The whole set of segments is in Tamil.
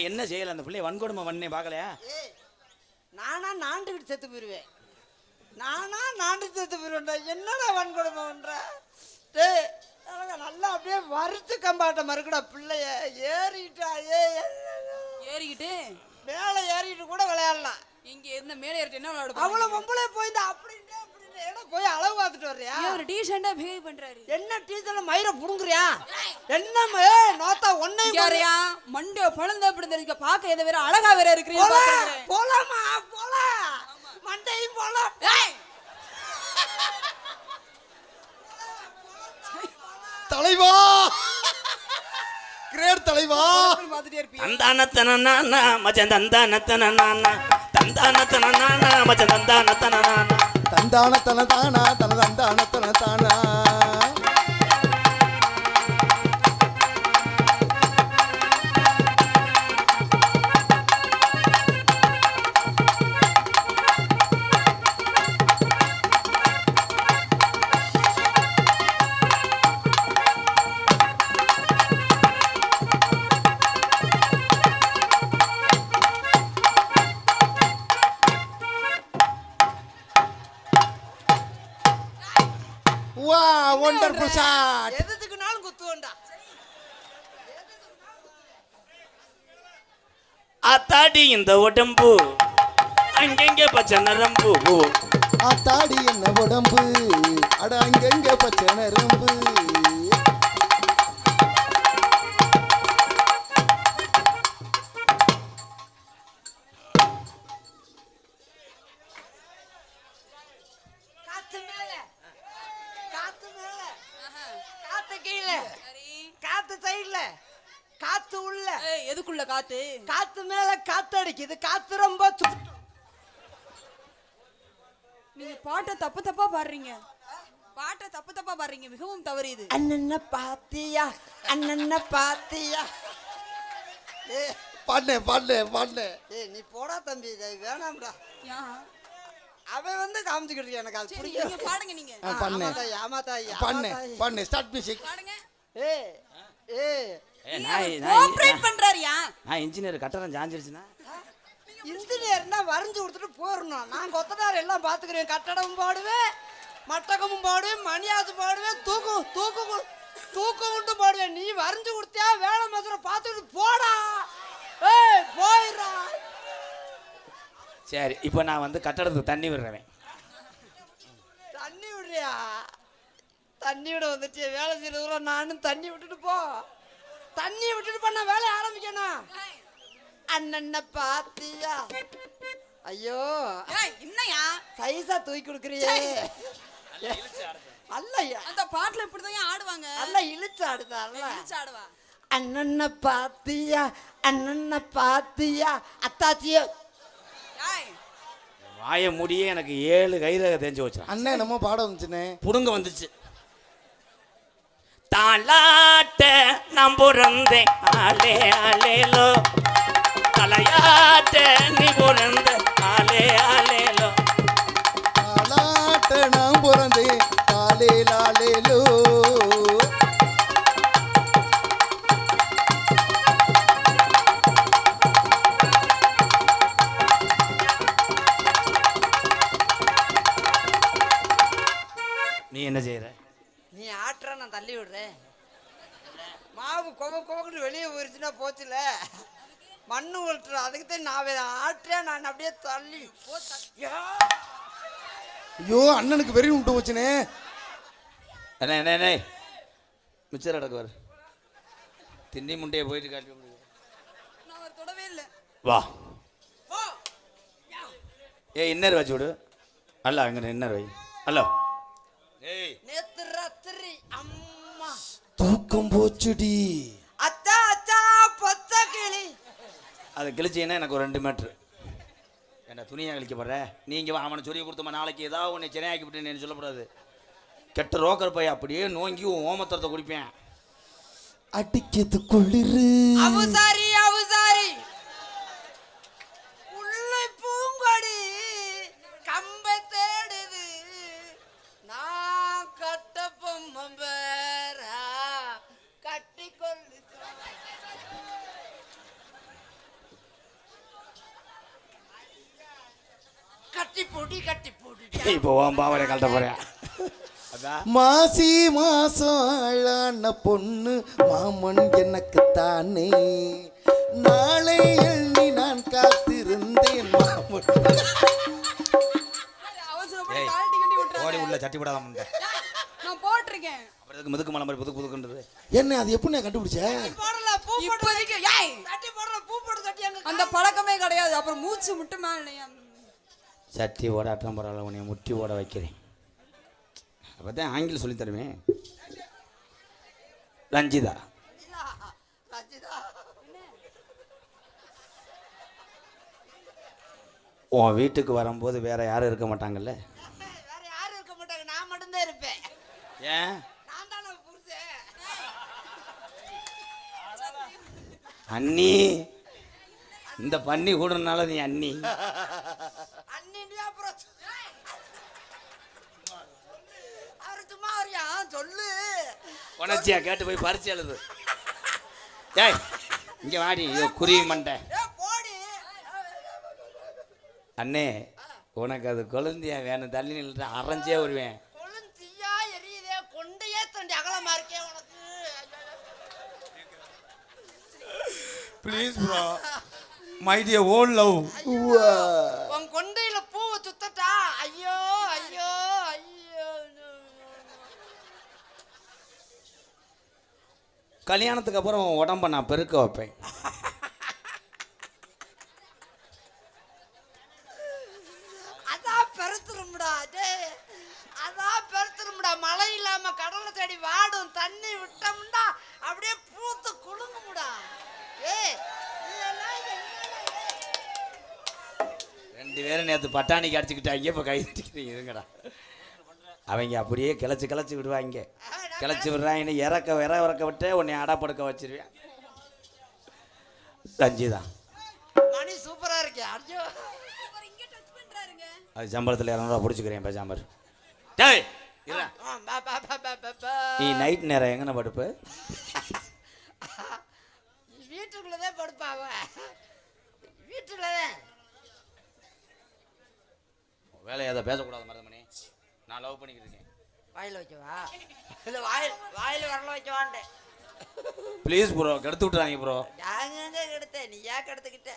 நான் என்ன செய்யல? அந்த பிள்ளைய வன்கொடுமை பண்ணே பார்க்கலையா? நானா நாண்டுகிட்டு செத்து போயிருவேன். நானா நாண்டு செத்து போயிருவேன்டா. என்னடா வன்கொடுமை பண்ற? நல்லா அப்படியே வறுத்து கம்பாட்ட மறுக்கடா பிள்ளைய. ஏறிட்டா ஏ ஏறிக்கிட்டு? மேலே ஏறிட்டு கூட விளையாடலாம். இங்க இருந்த மேலே ஏறிட்டு என்ன விளையாட அவ்வளோ பொம்பளை போய் இந்த அப்படின்னு பார்த்துட்டு வர்றியா? ஒரு டீசெண்டா பிஹேவ் பண்றாரு. என்ன டீச்சர்ல மயிரை புடுங்குறியா? என்ன நோத்தா ஒன்னையும் யாரையா மண்டே பழந்த அப்படி தெரிஞ்சுக்க பார்க்க எதை வேற அழகா வேற இருக்கிறீங்க போலாம் போலாம் மண்டையும் ஏய், தலைவா! கிரேட் தலைவா! தந்தானத்தனா மச்சன் தந்தானத்தனா தந்தானத்தனா மச்சன் தந்தானத்தனா தந்தான தன தானா தன தந்தான தன தானா ஷாட் எதுக்குனாலும் குத்துவோண்டா அத்தாடி இந்த உடம்பு அங்கங்க பச்சை நரம்பு? ஆத்தாடி என்ன உடம்பு? அட அங்கங்க பச்சை நரம்பு? காத்து சைடுல. காத்து உள்ள. ஏய், எதுக்குள்ள காத்து? காத்து மேல காத்து அடிக்குது. காத்து ரொம்ப நீங்க பாட்டை தப்பு தப்பா பாடுறீங்க. பாட்டை தப்பு தப்பா பாடுறீங்க. மிகவும் தவறு இது. அண்ணன பாத்தியா? அண்ணன பாத்தியா? ஏ பாடினேன் பாடினேன் பாடினேன் ஏய் நீ போடா தம்பி. இதை வேணாம்டா? அவன் வந்து காமிச்சுக்கிட்டு இருக்கான், எனக்கு அது பிடிக்கும் நீங்க பாடுங்க நீங்க. ஆ, பண்ணேன். ஆமாத்தாய் ஸ்டார்ட் மியூசிக் பாடுங்க. ஏ ஏ. நான் கோஆபரேட் பண்றாருயா? நான் இன்ஜினியர் கட்டணம் சாஞ்சிருச்சுன்னா? இன்ஜினியர்னா வரைஞ்சு கொடுத்துட்டு போயிடணும் நான் கொத்தனார் எல்லாம் பார்த்துக்கிறேன். கட்டடமும் பாடுவேன் மட்டகமும் பாடுவேன் மணியாசு பாடுவேன் தூக்கு தூக்கு தூக்கு உண்டு பாடுவேன். நீ வரைஞ்சு கொடுத்தியா? வேலை மதுரை பார்த்துட்டு போடா. ஏய் போயிடா சரி இப்போ நான் வந்து கட்டடத்துக்கு தண்ணி விடுறேன். தண்ணி விடுறியா? தண்ணி விட வந்துச்சு வேலை செய்யறதுல நானும் தண்ணி விட்டுட்டு போ. தண்ணி விட்டுட்டு பண்ண வேலையை ஆரம்பிக்கணும் அண்ணன்ன பாத்தியா? ஐயோ. ஏய், என்னய்யா சைஸா தூக்கி கொடுக்குறியே. அல்ல அந்த பாட்டுல இப்படிதான் ஆடுவாங்க. அல்ல இழுச்சு ஆடுதா அல்ல. இழுச்சு ஆடுவா. அண்ணன்ன பாத்தியா? அண்ணன்ன பாத்தியா? அத்தாச்சியோ வாய முடியே எனக்கு ஏழு கைரக தெரிஞ்சு வச்சிடான் அண்ணன் என்னமோ பாட வந்துச்சுனே புடுங்க வந்துச்சு. தாலாட்ட நான் பிறந்தேன். ஆலே ஆலேலோ தலையாட்ட நீ பிறந்த நான் ஆட்டுறேன் நான் அப்படியே தள்ளி. ஐயோ அண்ணனுக்கு வெறி விட்டு போச்சுனே. என்ன என்ன என்ன மிச்சர் அடக்குவார் திண்ணி முண்டையை போயிட்டு காட்டி தொடவே இல்லை. வா. ஏ இன்னர் வச்சு விடு. அல்ல அங்கே இன்னர் வை. ஹலோ ஏய் நேத்து ராத்திரி அம்மா. தூக்கம் போச்சுடி. அதை கிழிச்சீங்கன்னா எனக்கு ஒரு ரெண்டு மீட்ரு என்ன துணியை கழிக்க போடுற நீங்கள் அவனை சொல்லி கொடுத்தமா நாளைக்கு ஏதாவது ஒன்று சென்னையாக்கி விட்டு சொல்லக்கூடாது. கெட்ட ரோக்கர் பைய அப்படியே நோங்கி ஓமத்தரத்தை குடிப்பேன். அடிக்கிறது குளிரு. அவுசாரி அவுசாரி உள்ளே பூங்கொடி கம்ப தேடுது நான் கட்ட பொம்மம் பேரா கட்டி கொள்ளு பொடி கட்டி பொடி இப்போ உன் பாவரை கழட்ட போறேன். அதான். மாசி மாசம் அழான பொண்ணு மாமன் எனக்கு தானே நாளை எண்ணி நான் காத்திருந்தேன் மாமன். ஓடி உள்ள சட்டி போடாத முண்டை நான் போட்டிருக்கேன். அப்புறம் இதுக்கு முதுக்கு மலை மாதிரி புதுக்கு புதுக்குன்றது? என்ன அது எப்படி நான் கண்டுபிடிச்ச போடல பூ போட்டு இப்போதைக்கு ஏய்! போடல பூ போட்டு அந்த பழக்கமே கிடையாது. அப்புறம் மூச்சு மட்டும் மேலே சட்டி ஓடாட்டம் பரவாயில்ல உன்னை முட்டி ஓட வைக்கிறேன். அப்போ தான் ஆங்கிலம் சொல்லி தருவேன் ரஞ்சிதா. ரஞ்சிதா உன் வீட்டுக்கு வரும்போது வேற யாரும் இருக்க மாட்டாங்கல்ல? வேற யாரும் இருக்க மாட்டாங்க நான் மட்டும்தான் இருப்பேன் ஏன்? அண்ணி இந்த பண்ணி கூடனால நீ அண்ணி அண்ணின்றியா அப்புறம் அவர் சும்மா வரியா சொல்லு உணர்ச்சியா கேட்டு போய் பறிச்சு எழுது. ஏய் இங்க வாடி. இதோ குருவி மண்டை. ஏ போடி. அண்ணே உனக்கு அது குழந்தையா வேணும்? தள்ளி நின்று அரைஞ்சே வருவேன். Please bro my dear own love உன் கொண்டையில பூவை சுத்தட்டா ஐயோ ஐயோ ஐயோ கல்யாணத்துக்கு அப்புறம் உடம்ப நான் பெருக்க வைப்பேன். மழை இல்லாம கடலை தேடி வாடும் தண்ணி விட்டோம்டா. அப்படியே பூத்து ஏய்? ரெண்டு பேரும் நேற்று பட்டாணிக்கு அடிச்சுக்கிட்டாங்க இப்போ கை தட்டிக்கிறீங்க இருங்கடா. அவங்க அப்படியே கிளச்சி கிளச்சி விடுவாங்க. கிளச்சி விடுறாங்க இறக்க விற இறக்க விட்டு உன்னை அடப்படுக்க வச்சிருவேன். ரஞ்சிதா. மணி சூப்பரா இருக்கே அர்ஜோ இங்க டச் பண்றாருங்க அது சம்பளத்தில் இரநூறுவா பிடிச்சிக்கிறேன் பேசாம டேய் இருடா. ஆ, பா, பா, பா, பா, பா, பா. நீ நைட் நேரம் எங்கன படுப்பு? வீட்டுக்குள்ளதான் படுப்பாவ வீட்டுலதான் வேலையை அதை பேசக்கூடாது மருதமணி. நான் லவ் பண்ணிக்கிட்டு இருக்கேன். வாயில வைக்கவா? இல்ல வாயில் வாயில வரல வைக்கவான்ட்டேன். ப்ளீஸ் ப்ரோ கெடுத்து விட்றாங்க ப்ரோ நாங்க கெடுத்த? நீ ஏன் கெடுத்துக்கிட்ட?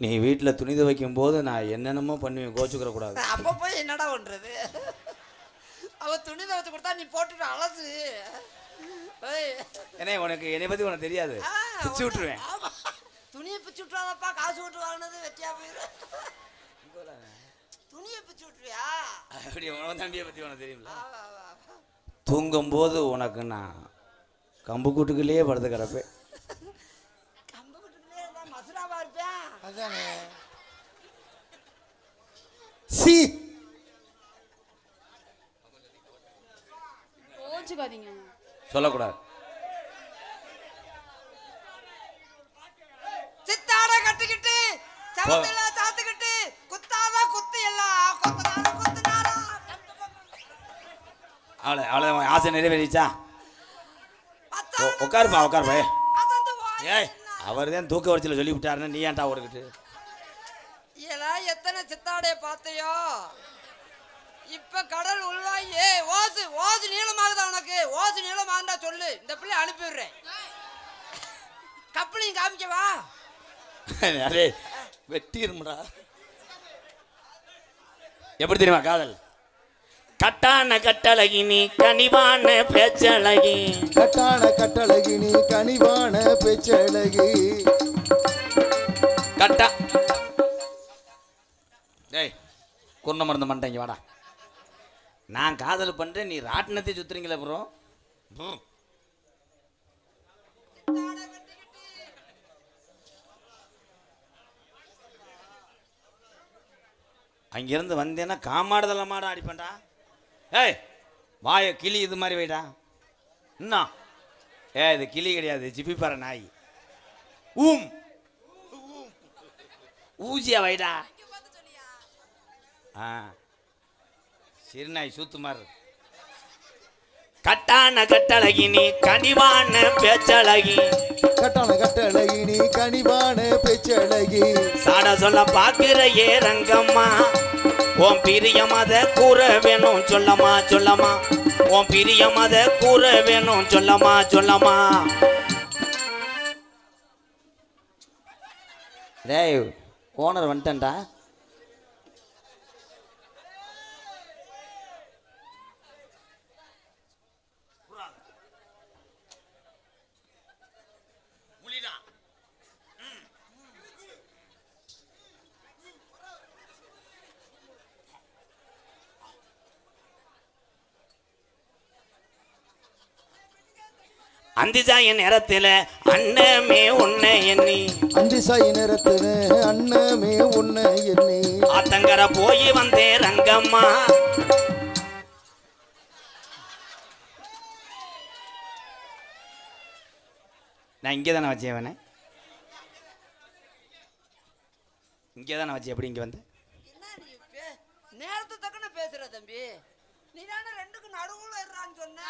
நீ வீட்டில் துணி துவைக்கும் போது நான் என்னென்னமோ பண்ணுவேன் கோச்சுக்கிற கூடாது அப்ப போய் என்னடா பண்றது? அவ துணி துவைச்சு கொடுத்தா நீ போட்டுட்டு அலசு. ஏன்னா உனக்கு என்னை பற்றி உனக்கு தெரியாது. பிச்சு விட்டுருவேன். துணியை பிச்சு விட்டுறாதப்பா காசு விட்டு வாங்கினது வெட்டியா போயிடும் அப்படி உனக்கு தம்பியை பற்றி உனக்கு தெரியுங்களா வா. தூங்கும்போது உனக்கு நான் கம்பு கூட்டுக்குள்ளேயே படுத்து கிடப்பேன். சி. சொல்லக்கூடாது. சித்தாட கட்டிக்கிட்டு அவளை உன் ஆசை நிறைவேறிச்சா? உட்காருப்பா உட்காருப்பா ஏய். அவர் தான் தூக்க வரிசையில் சொல்லி விட்டாருன்னா நீ ஏன்டா ஓடுக்கிட்டு எத்தனை சித்தாடைய பார்த்தையோ? இப்ப கடல் உள்வாய் ஏ ஓசு ஓசு நீளமாகுதா உனக்கு? ஓசு நீளமாகுதா சொல்லு. இந்த பிள்ளை அனுப்பி விடுறேன் கப்பலையும் காமிக்கவா அரே வெட்டிருமுடா. எப்படி தெரியுமா காதல்? கட்டான கட்டழகி நீ கனிவான பேச்சழகி. கட்டான கட்டழகி நீ கனிவான பேச்சழகி. கட்டா. டேய் குருண மருந்து மண்டைங்க வாடா. நான் காதல் பண்றேன் நீ ராட்டினத்தை சுத்துறீங்களே ப்ரோ அங்கிருந்து வந்தேன்னா காமாடுதல மாட அடிப்பேன்டா. ஏய் வாய கிளி இது மாதிரி வைடா. என்ன ஏ இது கிளி கிடையாது ஜிப்பிப்பாற நாய். ஊம். ஊசியா வைடா. ஆ. சிறுநாய் சூத்துமார் கட்டான கட்டழகி நீ கனிவான பேச்சழகி. கட்டான கட்டழகி நீ கனிவான பேச்சழகி சாட சொல்ல சொல்ல பாக்குற ஏ ரங்கம்மா. உன் பிரியம் அத கூற வேணும் சொல்லம்மா சொல்லம்மா உன் பிரியம் அத கூற வேணும் சொல்லம்மா சொல்லம்மா டேய் ஓனர் வந்துட்டேன்டா. அந்திஜாய நேரத்துல அண்ணமே உன்னை எண்ணி. அந்தி சாய் நேரத்திலே அண்ணமே உன்னை எண்ணி. ஆத்தங்கர போய் வந்தேன் ரங்கம்மா. நான் இங்கே தானே வச்சேன் அவனை இங்கே தானே வச்சேன் எப்படி இங்கே வந்து? நேரத்து தக்கன பேசுற தம்பி. நீ தானே ரெண்டுக்கு நடுவுல இருறான்னு சொன்ன.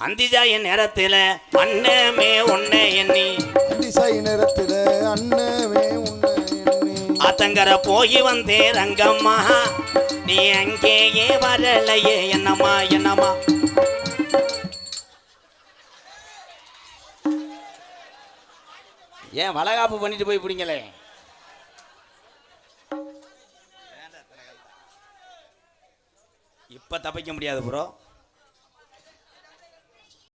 அந்திஜாய நேரத்துல அண்ணமே உன்னை எண்ணி. அந்தி சாய் நேரத்திலே அண்ணமே உன்னை எண்ணி. ஆத்தங்கர போய் வந்தேன் ரங்கம்மா. நீ அங்கேயே வரலையே என்னம்மா என்னம்மா. ஏன் வளகாப்பு பண்ணிட்டு போய் பிடிங்களே இப்போ தப்பிக்க முடியாது ப்ரோ